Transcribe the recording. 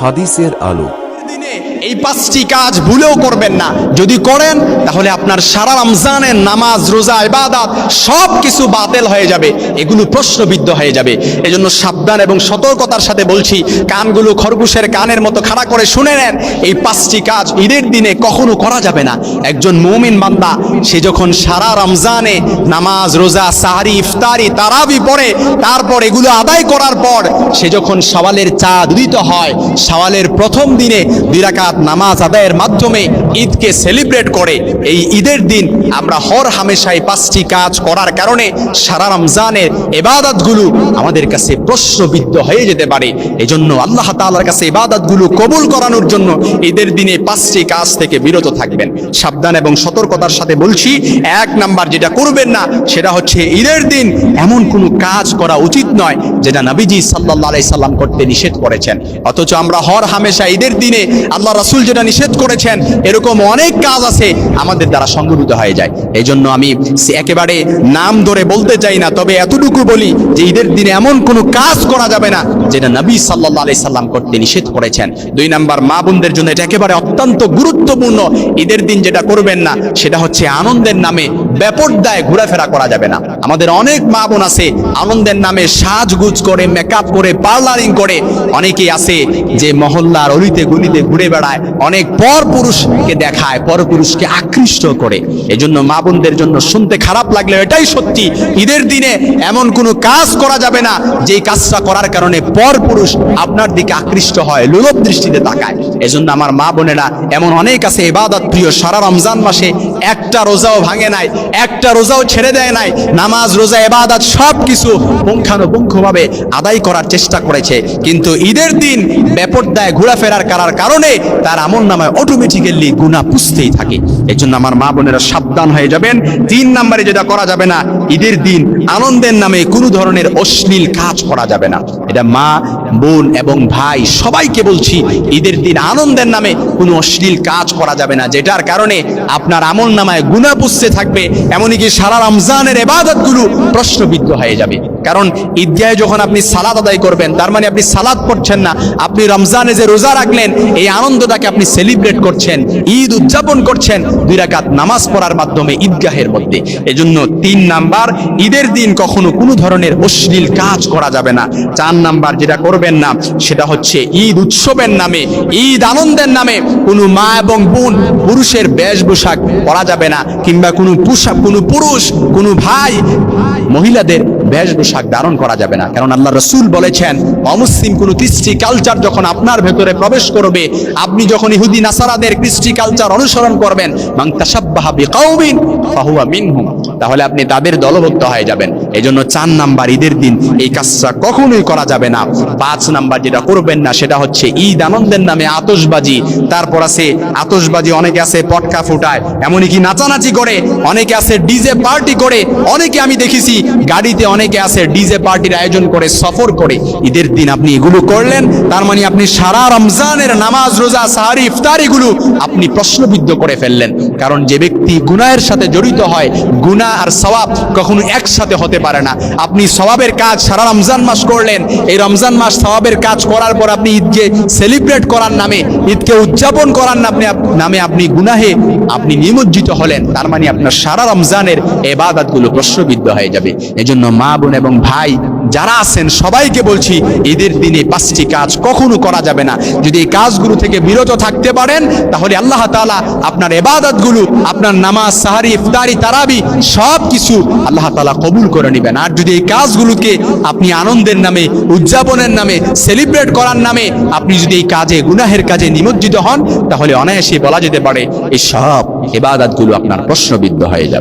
হাদিসের আলো। এই পাঁচটি কাজ ভুলেও করবেন না। যদি করেন, তাহলে আপনার সারা রমজানের নামাজ, রোজা, ইবাদত সব কিছু বাতিল হয়ে যাবে। এগুলো প্রশ্নবিদ্ধ হয়ে যাবে। এজন্য সাবধান এবং সতর্কতার সাথে বলছি, কানগুলো খরগোশের কানের মতো খাড়া করে শুনে নেন, এই পাঁচটি কাজ ঈদের দিনে কখনো করা যাবে না। একজন মুমিন বান্দা, সে যখন সারা রমজানে নামাজ, রোজা, সাহারি, ইফতারি, তারাবি পড়ে, তারপর এগুলো আদায় করার পর, সে যখন সওয়ালের চাঁদ উদিত হয়, সওয়ালের প্রথম দিনে দুই রাকাত নামাজ আদায়ের মাধ্যমে ঈদকে সেলিব্রেট করে। এই ঈদের দিন আমরা হর হামেশাই পাঁচটি কাজ করার কারণে সারা রমজানের এবাদতগুলো আমাদের কাছে প্রশ্নবিদ্ধ হয়ে যেতে পারে। এজন্য আল্লাহ তাআলার কাছে এবাদতগুলো কবুল করানোর জন্য ঈদের দিনে পাঁচটি কাজ থেকে বিরত থাকবেন। সাবধান এবং সতর্কতার সাথে বলছি, এক নাম্বার যেটা করবেন না, সেটা হচ্ছে ঈদের দিন এমন কোনো কাজ করা উচিত নয় যেটা নবীজি সাল্লাল্লাহু আলাইহি সাল্লাম করতে নিষেধ করেছেন। অথচ আমরা হর হামেশা ঈদের দিনে আল্লাহ রাসূল যেটা নিষেধ করেছেন, এরকম অনেক কাজ আছে আমাদের দ্বারা সংগঠিত হয়ে যায়। এই জন্য আমি একেবারে নাম ধরে বলতে চাই না, তবে এতটুকু বলি যে ঈদের দিনে এমন কোনো কাজ করা যাবে না যেটা নবী সাল্লাল্লাহু আলাইহি সাল্লাম করতে নিষেধ করেছেন। দুই নাম্বার মা বোনদের জন্য এটা একেবারে অত্যন্ত গুরুত্বপূর্ণ। ঈদের দিন যেটা করবেন না, সেটা হচ্ছে আনন্দের নামে, বেপরদায় ঘোরাফেরা করা যাবে না। আমাদের অনেক মা বোন আছে, আনন্দের নামে সাজগুজ করে মেকআপ করে পার্লারিং করে। অনেকেই আছে যে মহল্লার অলিতে গলিতে ঘুরে বেড়ায়, অনেক পর পুরুষকে দেখায়, পর পুরুষকে আকৃষ্ট করে। এজন্য মা বোনদের জন্য শুনতে খারাপ লাগলে এটাই সত্যি, ঈদের দিনে এমন কোনো কাজ করা যাবে না যে কাজটা করার কারণে পর পুরুষ আপনার দিকে আকৃষ্ট হয় লোলভ দৃষ্টিতে তাকায়। এজন্য আমার মা বোনেরা, এমন অনেক আছে এবাদত প্রিয়, সারা রমজান মাসে একটা রোজাও ভাঙে নাই, একটা রোজাও ছেড়ে দেয় নাই, নামাজ, রোজা এবাদত সব কিছু পুঙ্খানুপুঙ্খভাবে আদায় করার চেষ্টা করেছে। কিন্তু ঈদের দিন বেপরদায় ঘোরাফেরার করার কারণে তার আমল নামায় অটোমেটিক্যালি গুণা পুষতেই থাকে। এজন্য জন্য আমার মা বোনেরা সাবধান হয়ে যাবেন। তিন নম্বরে যেটা করা যাবে না, ঈদের দিন আনন্দের নামে কোনো ধরনের অশ্লীল কাজ করা যাবে না। এটা মা বোন এবং ভাই, সবাইকে বলছি, ঈদের দিন আনন্দের নামে কোনো অশ্লীল কাজ করা যাবে না, যেটার কারণে আপনার আমল নামায় গুণা পুষতে থাকবে, এমনকি সারা রমজানের এবাদতগুলো প্রশ্নবিদ্ধ হয়ে যাবে। কারণ ঈদগাহে যখন আপনি সালাদ আদায় করবেন, তার মানে আপনি সালাদ পড়ছেন না, আপনি রমজানে যে রোজা রাখলেন, এই আনন্দটাকে আপনি সেলিব্রেট করছেন, ঈদ উদযাপন করছেন, দুই রাকাত নামাজ পড়ার মাধ্যমে ঈদগাহের মধ্যে। এজন্য তিন নাম্বার, ঈদের দিন কখনো কোনো ধরনের অশ্লীল কাজ করা যাবে না। চার নাম্বার, যেটা করবেন না সেটা হচ্ছে ঈদ উৎসবের নামে, ঈদ আনন্দের নামে কোনো মা এবং বোন পুরুষের বেশভূষাক পরা যাবে না, কিংবা কোনো পোশাক, কোনো পুরুষ, কোনো ভাই, মহিলাদের বেশভূষাক ধারণ করা যাবে না। কারণ আল্লাহ রসুল বলেছেন, অমুসলিম কোনো কৃষ্টি কালচার যখন আপনার ভেতরে প্রবেশ করবে, আপনি যখন ইহুদি, নাসারাদের কৃষ্টি কালচার অনুসরণ করবেন মান তাসাব্বাহা বিকাউমিন ফাহুয়া মিনহুম। তাহলে আপনি তাদের দলভুক্ত হয়ে যাবেন। এজন্য চার নাম্বার ঈদের দিন এই কাজটা কখনোই করা যাবে না। পাঁচ নাম্বার যেটা করবেন না, সেটা হচ্ছে ঈদ আনন্দের নামে আতশবাজি। তারপর আছে, আতশবাজি অনেকে আছে পটকা ফুটায়, এমনকি নাচানাচি করে, অনেকে আছে ডিজে পার্টি করে, অনেকে আমি দেখেছি গাড়িতে অনেকে আছে ডিজে পার্টির আয়োজন করে, সফর করে। ঈদের দিন আপনি এগুলো করলেন, তার মানে আপনি সারা রমজানের নামাজ, রোজা, সাহারি ইফতারিগুলো আপনি প্রশ্নবিদ্ধ করে ফেললেন। কারণ যে ব্যক্তি গুনাহের সাথে জড়িত হয় গুনাহ আর সওয়াব কখনো একসাথে হতে পারে না। আপনি সওয়াবের কাজ সারা রমজান মাস করলেন। এই রমজান মাস সওয়াবের কাজ করার পর আপনি ঈদকে সেলিব্রেট করার নামে, ঈদকে উদযাপন করার নামে নামে আপনি গুনাহে আপনি নিমজ্জিত হলেন। তার মানে আপনার সারা রমজানের এবাদতগুলো প্রশ্নবিদ্ধ হয়ে যাবে। এজন্য মা, বোন এবং ভাই যারা আছেন, সবাইকে বলছি, ঈদের দিনে পাঁচটি কাজ কখনো করা যাবে না। যদি এই কাজগুলো থেকে বিরত থাকতে পারেন, তাহলে আল্লাহ তাআলা আপনার এবাদতগুলো, আপনার নামাজ, সাহারি, ইফতারি, তারাবি সব কিছু আল্লাহ তালা কবুল করে নেবেন। আর যদি এই কাজগুলোকে আপনি আনন্দের নামে, উদযাপনের নামে সেলিব্রেট করার নামে আপনি যদি এই কাজে, গুনাহের কাজে নিমজ্জিত হন, তাহলে অনায়াসে বলা যেতে পারে এই সব এবাদাতগুলো আপনার প্রশ্নবিদ্ধ হয়ে যাবে।